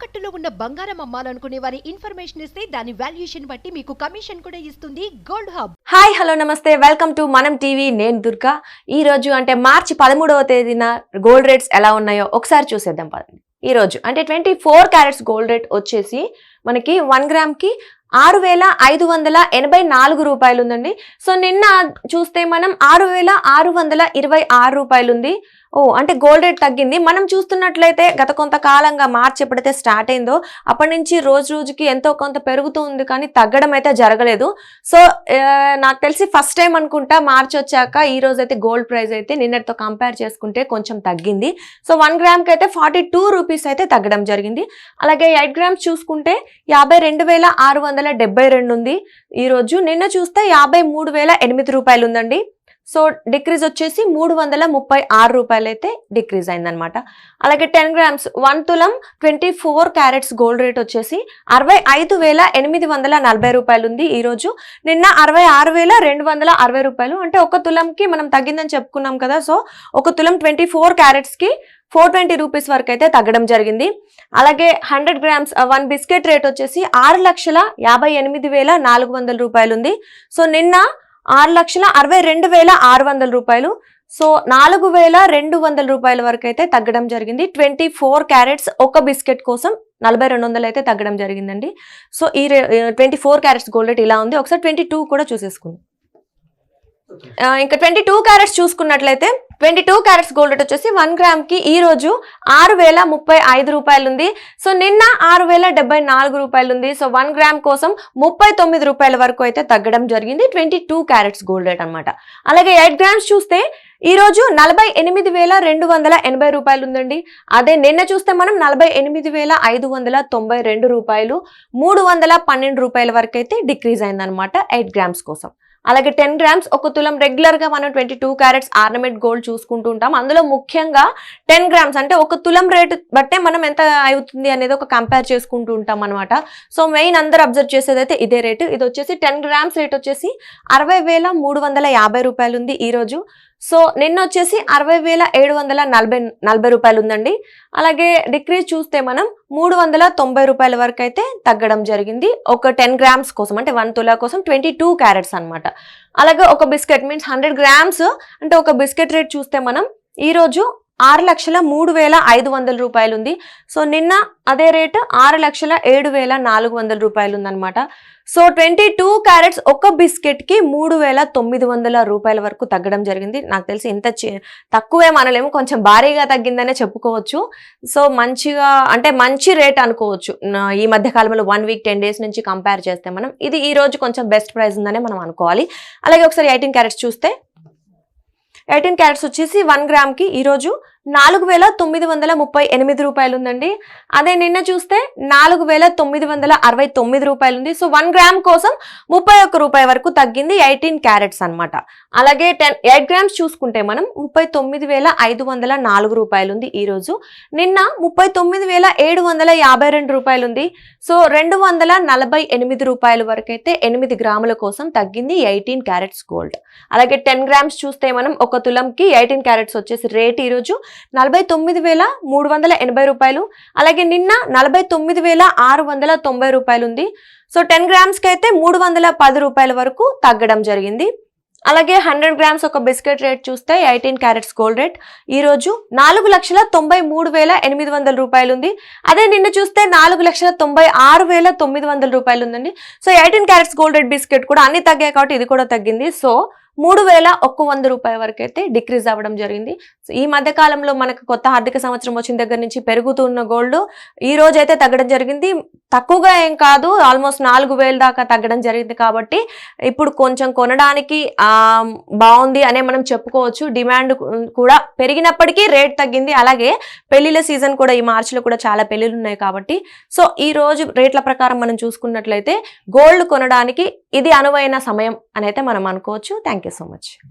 తాకట్టులో ఉన్న బంగారం అమ్మాలనుకునే వారి ఇన్ఫర్మేషన్ ఇస్తే దాని వాల్యుయేషన్ బట్టి మీకు కమిషన్ కూడా ఇస్తుంది gold hub. Hi hello namaste. Welcome to Manam TV. నేను దుర్గా. ఈ రోజు అంటే మార్చి పదమూడవ తేదీన గోల్డ్ రేట్స్ ఎలా ఉన్నాయో ఒకసారి చూసేద్దాం పదండి. ఈ రోజు అంటే twenty four carats gold rate వచ్చేసి మనకి వన్ గ్రామ్కి ఆరు వేల ఐదు వందల ఎనభై నాలుగు రూపాయలు ఉందండి సో నిన్న చూస్తే మనం ఆరు వేల ఆరు వందల ఇరవై ఆరు రూపాయలు ఉంది ఓ అంటే గోల్డ్ రేట్ తగ్గింది. మనం చూస్తున్నట్లయితే గత కొంతకాలంగా మార్చి ఎప్పుడైతే స్టార్ట్ అయిందో అప్పటి నుంచి రోజు రోజుకి ఎంతో కొంత పెరుగుతూ ఉంది కానీ తగ్గడం అయితే జరగలేదు. సో నాకు తెలిసి ఫస్ట్ టైం అనుకుంటా మార్చి వచ్చాక ఈ రోజు అయితే గోల్డ్ ప్రైస్ అయితే నిన్నటితో కంపేర్ చేసుకుంటే కొంచెం తగ్గింది. సో వన్ గ్రామ్కి అయితే ఫార్టీ టూ రూపీస్ అయితే తగ్గడం జరిగింది. అలాగే ఎయిట్ గ్రామ్స్ చూసుకుంటే యాభై రెండు వేల ఆరు వందల డెబ్బై రెండు ఉంది. ఈరోజు నిన్న చూస్తే యాభై మూడు వేల ఎనిమిది రూపాయలు ఉందండి. సో డిక్రీజ్ వచ్చేసి మూడు వందల ముప్పై ఆరు రూపాయలు అయితే డిక్రీజ్ అయిందనమాట అలాగే టెన్ గ్రామ్స్ వన్ తులం twenty four carats gold rate వచ్చేసి అరవై ఐదు వేల ఎనిమిది వందల నలభై రూపాయలు ఉంది ఈరోజు. నిన్న అరవై ఆరు వేల రెండు వందల అరవై రూపాయలు. అంటే ఒక తులంకి మనం తగ్గిందని చెప్పుకున్నాం కదా సో ఒక తులం ట్వంటీ ఫోర్ క్యారెట్స్కి ఫోర్ ట్వంటీ రూపీస్ వరకు అయితే తగ్గడం జరిగింది. అలాగే hundred grams one biscuit rate వచ్చేసి ఆరు లక్షల యాభై ఎనిమిది వేల నాలుగు వందల రూపాయలు ఉంది సో నిన్న ఆరు లక్షల అరవై రెండు వేల ఆరు వందల రూపాయలు. సో నాలుగు వేల రెండు వందల రూపాయల వరకు అయితే తగ్గడం జరిగింది. ట్వంటీ ఫోర్ క్యారెట్స్ ఒక బిస్కెట్ కోసం నలభై రెండు వందలు అయితే తగ్గడం జరిగిందండి. సో ఈ twenty four carats gold rate ఇలా ఉంది. ఒకసారి ట్వంటీ టూ కూడా చూసేసుకుందాం. ఇంకా ట్వంటీ టూ క్యారెట్స్ చూసుకున్నట్లయితే ట్వంటీ టూ క్యారెట్స్ గోల్డ్ వచ్చేసి వన్ గ్రామ్కి ఈ రోజు ఆరు వేల ముప్పై ఐదు రూపాయలు ఉంది సో నిన్న ఆరు వేల డెబ్బై నాలుగు రూపాయలు ఉంది సో వన్ గ్రామ్ కోసం ముప్పై తొమ్మిది రూపాయల వరకు అయితే తగ్గడం జరిగింది. Twenty two carats gold rate అనమాట అలాగే ఎయిట్ గ్రామ్స్ చూస్తే ఈ రోజు నలభై ఎనిమిది వేల రెండు వందల ఎనభై రూపాయలు ఉందండి అదే నిన్న చూస్తే మనం నలభై ఎనిమిది వేల ఐదు వందల తొంభై రెండు రూపాయలు మూడు వందల పన్నెండు రూపాయల వరకు అయితే డిక్రీజ్ అయిందనమాట ఎయిట్ గ్రామ్స్ కోసం. అలాగే టెన్ గ్రామ్స్ ఒక తులం రెగ్యులర్గా మనం twenty two carats ornament gold చూసుకుంటూ ఉంటాం. అందులో ముఖ్యంగా టెన్ గ్రామ్స్ అంటే ఒక తులం రేటు బట్టే మనం ఎంత అవుతుంది అనేది ఒక కంపేర్ చేసుకుంటూ ఉంటాం అనమాట సో మెయిన్ అందరు అబ్జర్వ్ చేసేది అయితే ఇదే రేటు. ఇది వచ్చేసి టెన్ గ్రామ్స్ రేట్ వచ్చేసి అరవై వేల మూడు వందల యాభై రూపాయలు ఉంది ఈరోజు. సో నిన్న వచ్చేసి అరవై వేల ఏడు వందల నలభై నలభై రూపాయలు ఉందండి అలాగే డిక్రీజ్ చూస్తే మనం మూడు వందల తొంభై రూపాయల వరకు అయితే తగ్గడం జరిగింది. ఒక టెన్ గ్రామ్స్ కోసం అంటే వన్ తులా కోసం ట్వంటీ టూ క్యారెట్స్ అనమాట అలాగే ఒక బిస్కెట్ మీన్స్ హండ్రెడ్ గ్రామ్స్ అంటే ఒక బిస్కెట్ రేట్ చూస్తే మనం ఈరోజు ఆరు లక్షల మూడు వేల ఐదు వందల రూపాయలు ఉంది సో నిన్న అదే రేటు ఆరు లక్షల ఏడు వేల నాలుగు వందల రూపాయలు ఉందన్నమాట సో ట్వంటీ టూ క్యారెట్స్ ఒక బిస్కెట్కి మూడు వేల తొమ్మిది వందల రూపాయల వరకు తగ్గడం జరిగింది. నాకు తెలిసి ఇంత తక్కువే మనలేము కొంచెం భారీగా తగ్గిందనే చెప్పుకోవచ్చు. సో మంచిగా అంటే మంచి రేట్ అనుకోవచ్చు. ఈ మధ్య కాలంలో వన్ వీక్ టెన్ డేస్ నుంచి కంపేర్ చేస్తే మనం ఇది ఈ రోజు కొంచెం బెస్ట్ ప్రైస్ ఉందనే మనం అనుకోవాలి. అలాగే ఒకసారి ఎయిటీన్ క్యారెట్స్ చూస్తే ఎయిటీన్ క్యారెట్స్ వచ్చేసి వన్ గ్రామ్కి ఈరోజు నాలుగు వేల తొమ్మిది వందల ముప్పై ఎనిమిది రూపాయలు ఉందండి అదే నిన్న చూస్తే నాలుగు వేల తొమ్మిది వందల అరవై తొమ్మిది రూపాయలు ఉంది సో వన్ గ్రామ్ కోసం ముప్పై ఒక్క రూపాయి వరకు తగ్గింది ఎయిటీన్ క్యారెట్స్ అన్నమాట. అలాగే టెన్ ఎయిట్ గ్రామ్స్ చూసుకుంటే మనం ముప్పై తొమ్మిది వేల ఐదు వందల నాలుగు రూపాయలు ఉంది ఈరోజు. నిన్న ముప్పై తొమ్మిది వేల ఏడు వందల యాభై రెండు రూపాయలు ఉంది సో రెండు వందల నలభై ఎనిమిది రూపాయల వరకు అయితే ఎనిమిది గ్రాముల కోసం తగ్గింది ఎయిటీన్ క్యారెట్స్ గోల్డ్. అలాగే టెన్ గ్రామ్స్ చూస్తే మనం ఒక తులంకి ఎయిటీన్ క్యారెట్స్ వచ్చేసి రేట్ ఈరోజు నలభై తొమ్మిది వేల మూడు వందల ఎనభై రూపాయలు. అలాగే నిన్న నలభై తొమ్మిది వేల ఆరు వందల తొంభై రూపాయలు ఉంది సో టెన్ గ్రామ్స్కి అయితే మూడు వందల పది రూపాయల వరకు తగ్గడం జరిగింది. అలాగే హండ్రెడ్ గ్రామ్స్ ఒక బిస్కెట్ రేట్ చూస్తే ఎయిటీన్ క్యారెట్స్ గోల్డ్ రేట్. ఈరోజు నాలుగు లక్షల తొంభై మూడు వేల ఎనిమిది వందల రూపాయలు ఉంది అదే నిన్న చూస్తే నాలుగు లక్షల తొంభై ఆరు వేల తొమ్మిది వందల రూపాయలు ఉందండి so eighteen carats gold rate biscuit కూడా అన్ని తగ్గాయి కాబట్టి ఇది కూడా తగ్గింది. సో మూడు వేల ఒక్క వంద రూపాయల వరకు అయితే డిక్రీజ్ అవ్వడం జరిగింది. సో ఈ మధ్య కాలంలో మనకు కొత్త ఆర్థిక సంవత్సరం వచ్చిన దగ్గర నుంచి పెరుగుతున్న గోల్డ్ ఈ రోజు అయితే తగ్గడం జరిగింది. తక్కువగా ఏం కాదు ఆల్మోస్ట్ నాలుగు వేల దాకా తగ్గడం జరిగింది కాబట్టి ఇప్పుడు కొంచెం కొనడానికి బాగుంది అనే మనం చెప్పుకోవచ్చు. డిమాండ్ కూడా పెరిగినప్పటికీ రేట్ తగ్గింది. అలాగే పెళ్ళిళ్ళ సీజన్ కూడా ఈ మార్చిలో కూడా చాలా పెళ్ళిళ్ళు ఉన్నాయి కాబట్టి. సో ఈ రోజు రేట్ల ప్రకారం మనం చూసుకున్నట్లయితే గోల్డ్ కొనడానికి ఇది అనువైన సమయం అనైతే మనం అనుకోవచ్చు. Thank you so much